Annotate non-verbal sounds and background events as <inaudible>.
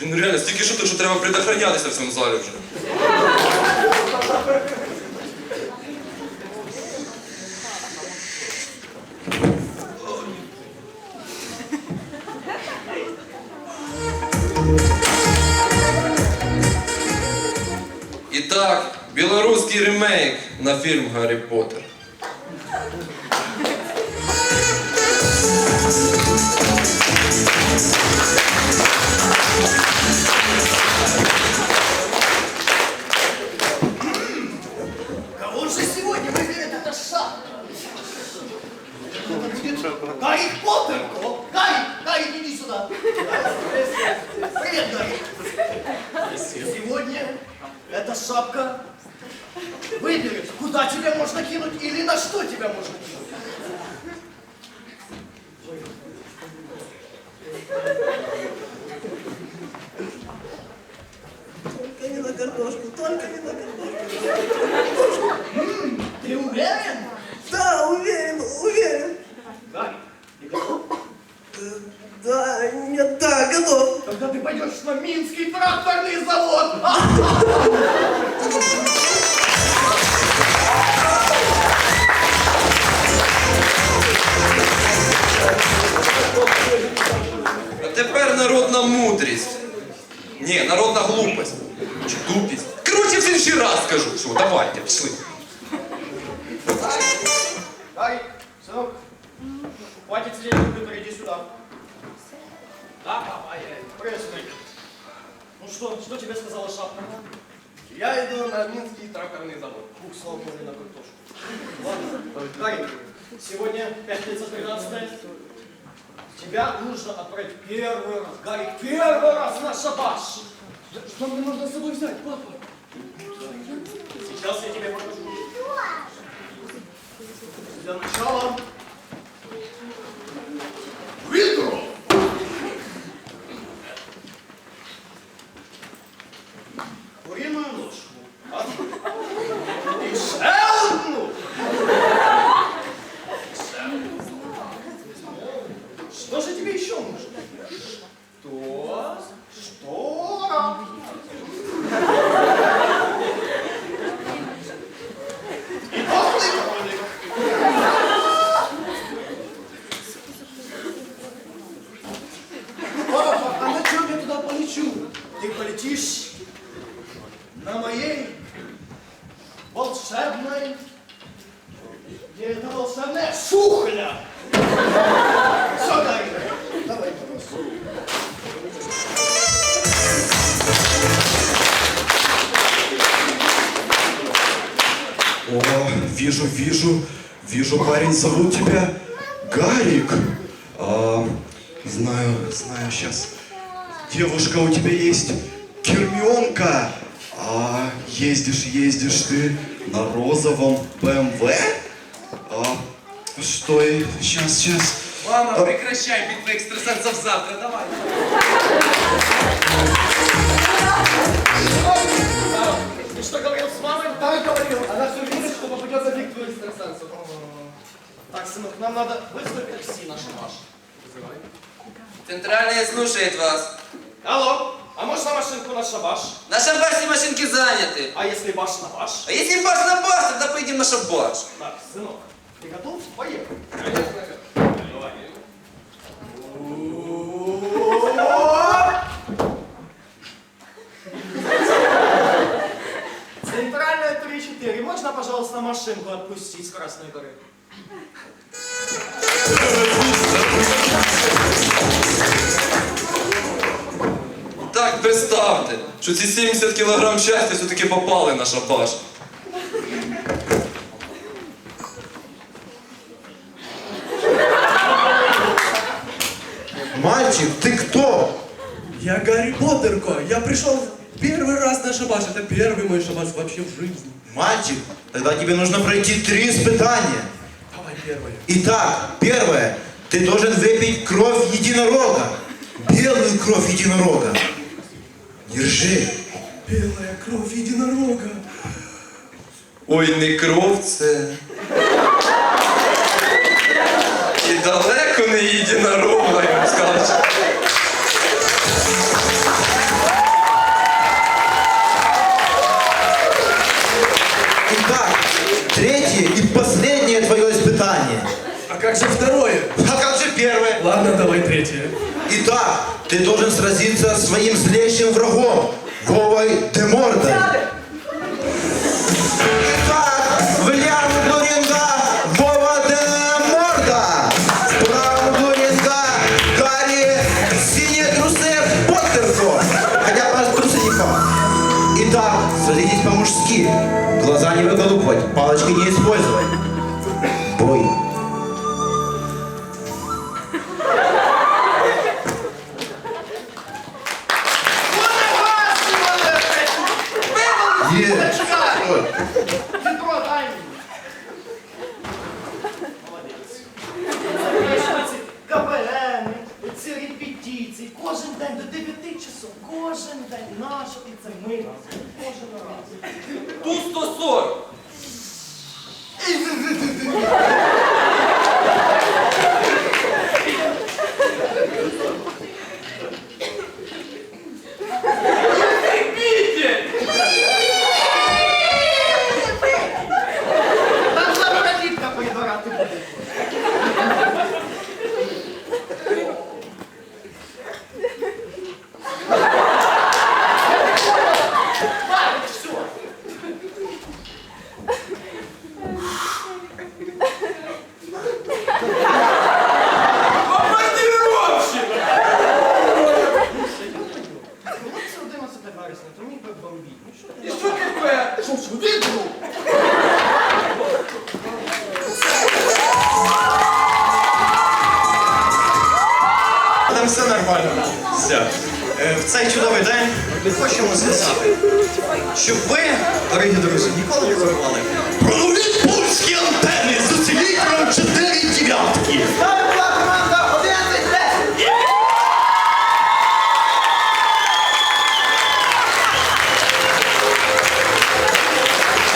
Блін, реально, стільки шуток, що треба предохранятися в цьому залі вже. Итак, белорусский ремейк на фильм «Гарри Поттер». Шапка выберет, куда тебя можно кинуть или на что тебя можно кинуть. Только не на картошку, только не на картошку. Ты уверен? Да, уверен, уверен. Гарри, ты готов? Э, Да, нет, да, готов. Тогда ты пойдешь на Минский тракторный завод. <laughs> А тепер народна мудрість. Ні, народна глупость. Чи тупість. Короче, в інший раз скажу. Що, давайте, пішли. Гарри, сынок, хватит сидеть в компьютере, иди сюда. Да, папа, я Привет, сынок. Ну что, что тебе сказала шапка? Я иду на Минский тракторный завод. Ух, слава богу, на картошку. Ладно, Гарри, сегодня пятница 13 Тебя нужно отправить первый раз, Гарри, первый раз на шабаш. Что мне нужно с собой взять, папа? Сейчас я тебе покажу. Для начала ведро. Куриную ножку. Одну. І ще одну. Ще одну. Что же тебе еще нужно? Что? Что? И дохлый кролик. Папа, а на чем я туда полечу? Ты полетишь на моей волшебной... Где это волшебная шухля? Все, Гарри, давай, пожалуйста. О, вижу, вижу, вижу, парень, зовут тебя Гарик. А, знаю, знаю, сейчас. Девушка у тебя есть Гермионка. А ездишь, ездишь ты на розовом БМВ? А, что и... Сейчас, сейчас. Мама, прекращай битвы экстрасенсов завтра, давай. Ты что говорил с мамой? Да, говорил. Она все видит, что попадет за битву экстрасенсов. Так, сынок, нам надо вызвать такси на шабаш. Вызывай. Центральная слушает вас. Алло, а можно машинку на шабаш? На шабаше машинки заняты. А если баш на баш? А если баш на баш, тогда поедем на шабаш. Так, сынок, ты готов? Поехали. Центральная 3-4. Можно, пожалуйста, машинку отпустить с Красной горы? Представте, що ці 70 кілограм щастя все-таки попали на шабаш. Мальчик, ты кто? Я Гарри Поттерко. Я пришел первый раз на шабаш. Это первый мой шабаш вообще в жизни. Мальчик, тогда тебе нужно пройти три испытания. Давай первое. Итак, первое. Ты должен выпить кровь единорога. Белую кровь единорога. Держи. Белая кровь единорога. Ой, не кров це. І далеко не єдинорога, я вам скажу. Итак, третье и последнее твое испытание. А как же второе? А как же первое? Ладно, давай третье. Итак, ты должен сразиться с своим злейшим врагом, Вовой Демордой. Сразитесь по-мужски. Глаза не выколупывать, палочки не использовать. Бой. Е. Ой. Петро, дай мені. Молодець. Ці КВН, ці репетиції, кожен день до 9 часов, кожен день наша і це ми. Кожен раз. Ту 140. Там все нормально. Все. Е, В цей чудовий день ми хочемо сказати, щоб ви, дорогі друзі, ніколи не забували про нові польські